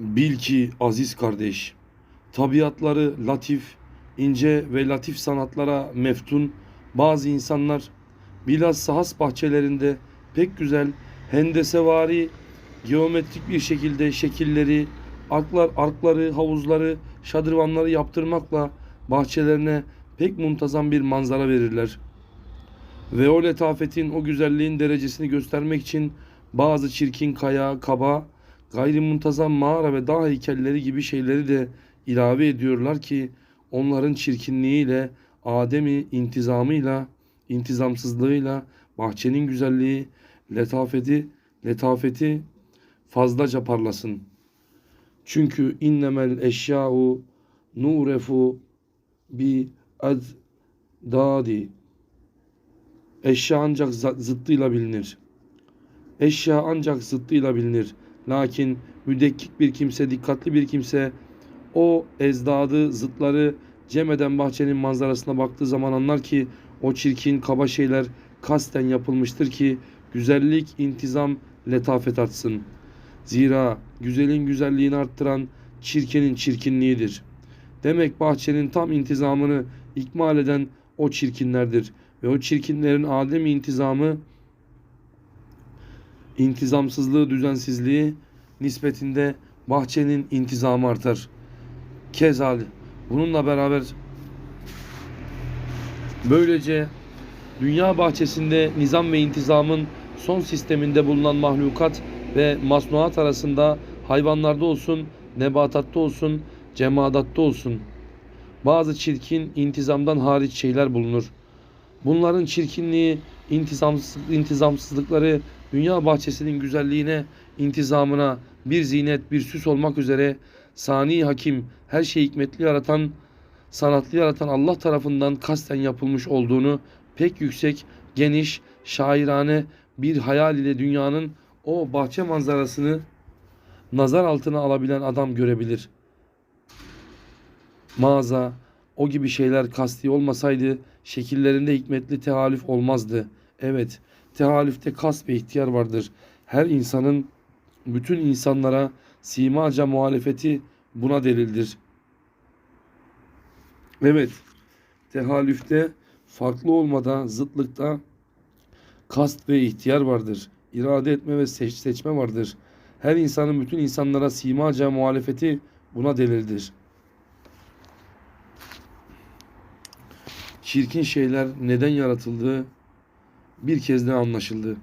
Bil ki aziz kardeş, tabiatları latif, ince ve latif sanatlara meftun bazı insanlar bilhassa has bahçelerinde pek güzel hendesevari geometrik bir şekilde şekilleri, arklar, arkları, havuzları, şadırvanları yaptırmakla bahçelerine pek muntazam bir manzara verirler. Ve o letafetin, o güzelliğin derecesini göstermek için bazı çirkin kaya, kaba, gayrimuntazam mağara ve dağ heykelleri gibi şeyleri de ilave ediyorlar ki onların çirkinliğiyle, Adem'i intizamıyla, intizamsızlığıyla bahçenin güzelliği, letafeti, letafeti fazlaca parlasın. Çünkü innemel eşya'u nurefu bi dadi. Eşya ancak zıttıyla bilinir. Eşya ancak zıttıyla bilinir. Lakin müdekkik bir kimse, dikkatli bir kimse o ezdadı, zıtları cem eden bahçenin manzarasına baktığı zaman anlar ki o çirkin, kaba şeyler kasten yapılmıştır ki güzellik, intizam, letafet artsın. Zira güzelin güzelliğini arttıran çirkinin çirkinliğidir. Demek bahçenin tam intizamını ikmal eden o çirkinlerdir. Ve o çirkinlerin adem intizamı, intizamsızlığı, düzensizliği nispetinde bahçenin intizamı artar. Kezal. Bununla beraber böylece dünya bahçesinde nizam ve intizamın son sisteminde bulunan mahlukat ve masnuat arasında hayvanlarda olsun, nebatatta olsun, cemadatta olsun bazı çirkin intizamdan hariç şeyler bulunur. Bunların çirkinliği, intizamsız, intizamsızlıkları dünya bahçesinin güzelliğine, intizamına bir zinet, bir süs olmak üzere sani hakim, her şeyi hikmetli yaratan, sanatlı yaratan Allah tarafından kasten yapılmış olduğunu pek yüksek, geniş, şairane bir hayal ile dünyanın o bahçe manzarasını nazar altına alabilen adam görebilir. Mağaza, o gibi şeyler kasti olmasaydı şekillerinde hikmetli tehalüf olmazdı. Evet, tehalüfte kas ve ihtiyar vardır. Her insanın bütün insanlara simaca muhalefeti buna delildir. Evet, tehalüfte farklı olmada, zıtlıkta kast ve ihtiyar vardır. İrade etme ve seç seçme vardır. Her insanın bütün insanlara simaca muhalefeti buna delildir. Çirkin şeyler neden yaratıldığı bir kez daha anlaşıldı.